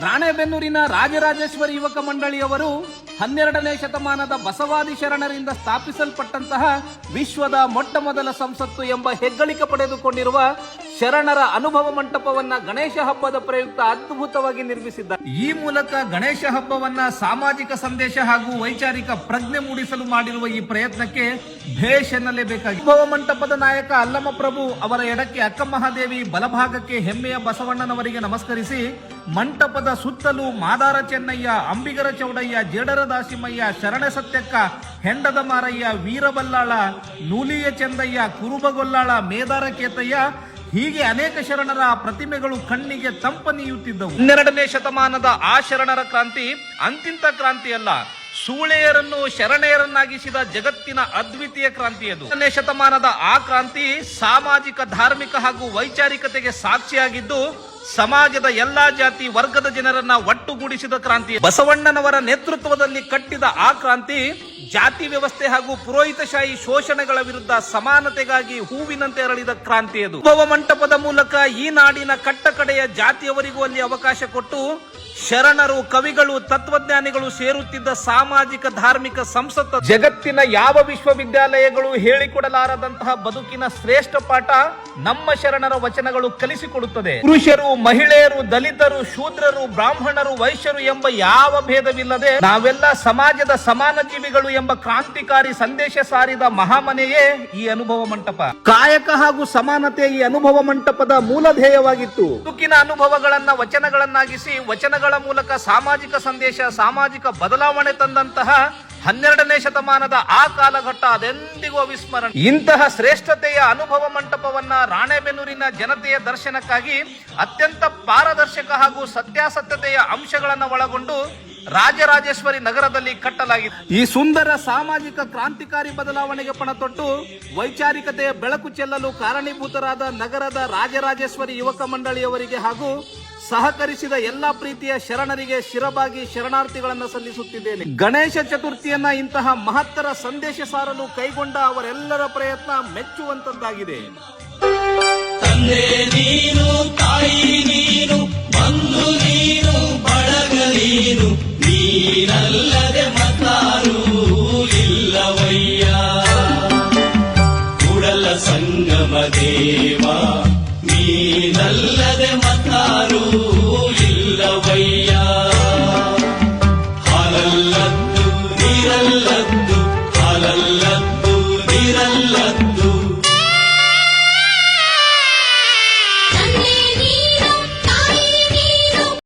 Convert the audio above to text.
ರಾಣೆಬೆನ್ನೂರಿನ ರಾಜರಾಜೇಶ್ವರಿ ಯುವಕ ಮಂಡಳಿಯವರು ಹನ್ನೆರಡನೇ ಶತಮಾನದ ಬಸವಾದಿ ಶರಣರಿಂದ ಸ್ಥಾಪಿಸಲ್ಪಟ್ಟಂತಹ ವಿಶ್ವದ ಮೊಟ್ಟ ಮೊದಲ ಸಂಸತ್ತು ಎಂಬ ಹೆಗ್ಗಳಿಕೆ ಪಡೆದುಕೊಂಡಿರುವ ಶರಣರ ಅನುಭವ ಮಂಟಪವನ್ನ ಗಣೇಶ ಹಬ್ಬದ ಪ್ರಯುಕ್ತ ಅದ್ಭುತವಾಗಿ ನಿರ್ಮಿಸಿದ್ದಾರೆ. ಈ ಮೂಲಕ ಗಣೇಶ ಹಬ್ಬವನ್ನ ಸಾಮಾಜಿಕ ಸಂದೇಶ ಹಾಗೂ ವೈಚಾರಿಕ ಪ್ರಜ್ಞೆ ಮೂಡಿಸಲು ಮಾಡಿರುವ ಈ ಪ್ರಯತ್ನಕ್ಕೆ ಭೇಷ್ ಎನ್ನಲೇಬೇಕಾಗಿದೆ ಅನುಭವ ಮಂಟಪದ ನಾಯಕ ಅಲ್ಲಮ್ಮ ಪ್ರಭು ಅವರ ಎಡಕ್ಕೆ ಅಕ್ಕಮಹಾದೇವಿ ಬಲಭಾಗಕ್ಕೆ ಹೆಮ್ಮೆಯ ಬಸವಣ್ಣನವರಿಗೆ ನಮಸ್ಕರಿಸಿ, ಮಂಟಪದ ಸುತ್ತಲೂ ಮಾದಾರ ಚೆನ್ನಯ್ಯ, ಅಂಬಿಗರ ಚೌಡಯ್ಯ, ಜೇಡರ ದಾಸಿಮಯ್ಯ, ಶರಣ ಸತ್ಯಕ್ಕ, ಹೆಂಡದ ಮಾರಯ್ಯ, ವೀರಬಲ್ಲಾಳ, ನೂಲಿಯ ಚಂದಯ್ಯ ಕುರುಬಗೊಲ್ಲಾಳ ಮೇದಾರ ಕೇತಯ್ಯ ಹೀಗೆ ಅನೇಕ ಶರಣರ ಪ್ರತಿಮೆಗಳು ಕಣ್ಣಿಗೆ ತಂಪನೀಯುತ್ತಿದ್ದವು. ಹನ್ನೆರಡನೇ ಶತಮಾನದ ಆ ಶರಣರ ಕ್ರಾಂತಿ ಅಂತಿಂತ ಕ್ರಾಂತಿಯಲ್ಲ. ಸೂಳೆಯರನ್ನು ಶರಣೆಯರನ್ನಾಗಿಸಿದ ಜಗತ್ತಿನ ಅದ್ವಿತೀಯ ಕ್ರಾಂತಿಯದು ಹನ್ನೆರಡನೇ ಶತಮಾನದ ಆ ಕ್ರಾಂತಿ ಸಾಮಾಜಿಕ, ಧಾರ್ಮಿಕ ಹಾಗೂ ವೈಚಾರಿಕತೆಗೆ ಸಾಕ್ಷಿಯಾಗಿದ್ದು ಸಮಾಜದ ಎಲ್ಲಾ ಜಾತಿ ವರ್ಗದ ಜನರನ್ನ ಒಟ್ಟುಗೂಡಿಸಿದ ಕ್ರಾಂತಿ. ಬಸವಣ್ಣನವರ ನೇತೃತ್ವದಲ್ಲಿ ಕಟ್ಟಿದ ಆ ಕ್ರಾಂತಿ ಜಾತಿ ವ್ಯವಸ್ಥೆ ಹಾಗೂ ಪುರೋಹಿತಶಾಹಿ ಶೋಷಣೆಗಳ ವಿರುದ್ಧ ಸಮಾನತೆಗಾಗಿ ಹೂವಿನಂತೆ ಅರಳಿದ ಕ್ರಾಂತಿ ಅದು. ಉದ್ಭವ ಮಂಟಪದ ಮೂಲಕ ಈ ನಾಡಿನ ಕಟ್ಟಕಡೆಯ ಜಾತಿಯವರಿಗೂ ಅಲ್ಲಿ ಅವಕಾಶ ಕೊಟ್ಟು ಶರಣರು, ಕವಿಗಳು, ತತ್ವಜ್ಞಾನಿಗಳು ಸೇರುತ್ತಿದ್ದ ಸಾಮಾಜಿಕ, ಧಾರ್ಮಿಕ ಸಂಸತ್ ಜಗತ್ತಿನ ಯಾವ ವಿಶ್ವವಿದ್ಯಾಲಯಗಳು ಹೇಳಿಕೊಡಲಾರದಂತಹ ಬದುಕಿನ ಶ್ರೇಷ್ಠ ಪಾಠ ನಮ್ಮ ಶರಣರ ವಚನಗಳು ಕಲಿಸಿಕೊಡುತ್ತದೆ. ಪುರುಷರು ಮಹಿಳೆಯರು ದಲಿತರು ಶೂದ್ರರು ಬ್ರಾಹ್ಮಣರು ವೈಶ್ಯರು ಎಂಬ ಯಾವ ಭೇದವಿಲ್ಲದೆ ನಾವೆಲ್ಲ ಸಮಾಜದ ಸಮಾನ ಜೀವಿಗಳು ಎಂಬ ಕ್ರಾಂತಿಕಾರಿ ಸಂದೇಶ ಸಾರಿದ ಮಹಾಮನೆಯೇ ಈ ಅನುಭವ ಮಂಟಪ. ಕಾಯಕ ಹಾಗೂ ಸಮಾನತೆ ಈ ಅನುಭವ ಮಂಟಪದ ಮೂಲ ಧ್ಯೇಯವಾಗಿತ್ತು. ತುಕಿನ ಅನುಭವಗಳನ್ನ ವಚನಗಳನ್ನಾಗಿಸಿ ವಚನಗಳ ಮೂಲಕ ಸಾಮಾಜಿಕ ಸಂದೇಶ ಸಾಮಾಜಿಕ ಬದಲಾವಣೆ ತಂದಂತಹ ಹನ್ನೆರಡನೇ ಶತಮಾನದ ಆ ಕಾಲಘಟ್ಟ ಅದೆಂದಿಗೂ ಅವಿಸ್ಮರಣ ಇಂತಹ ಶ್ರೇಷ್ಠತೆಯ ಅನುಭವ ಮಂಟಪವನ್ನ ರಾಣೆಬೆನ್ನೂರಿನ ಜನತೆಯ ದರ್ಶನಕ್ಕಾಗಿ ಅತ್ಯಂತ ಪಾರದರ್ಶಕ ಹಾಗೂ ಸತ್ಯಾಸತ್ಯತೆಯ ಅಂಶಗಳನ್ನು ಒಳಗೊಂಡು ರಾಜರಾಜೇಶ್ವರಿ ನಗರದಲ್ಲಿ ಕಟ್ಟಲಾಗಿದೆ ಈ ಸುಂದರ ಸಾಮಾಜಿಕ ಕ್ರಾಂತಿಕಾರಿ ಬದಲಾವಣೆಗೆ ಪಣತೊಟ್ಟು ವೈಚಾರಿಕತೆಯ ಬೆಳಕು ಚೆಲ್ಲಲು ಕಾರಣೀಭೂತರಾದ ನಗರದ ರಾಜರಾಜೇಶ್ವರಿ ಯುವಕ ಮಂಡಳಿಯವರಿಗೆ ಹಾಗೂ ಸಹಕರಿಸಿದ ಎಲ್ಲಾ ಪ್ರೀತಿಯ ಶರಣರಿಗೆ ಶಿರಬಾಗಿ ಶರಣಾರ್ಥಿಗಳನ್ನು ಸಲ್ಲಿಸುತ್ತಿದ್ದೇನೆ. ಗಣೇಶ ಚತುರ್ಥಿಯನ್ನ ಇಂತಹ ಮಹತ್ತರ ಸಂದೇಶ ಸಾರಲು ಕೈಗೊಂಡ ಅವರೆಲ್ಲರ ಪ್ರಯತ್ನ ಮೆಚ್ಚುವಂತದ್ದಾಗಿದೆ. ಸಂಗಮ ದೇವ ನೀನಲ್ಲದೆ ಮತ್ತಾರೂ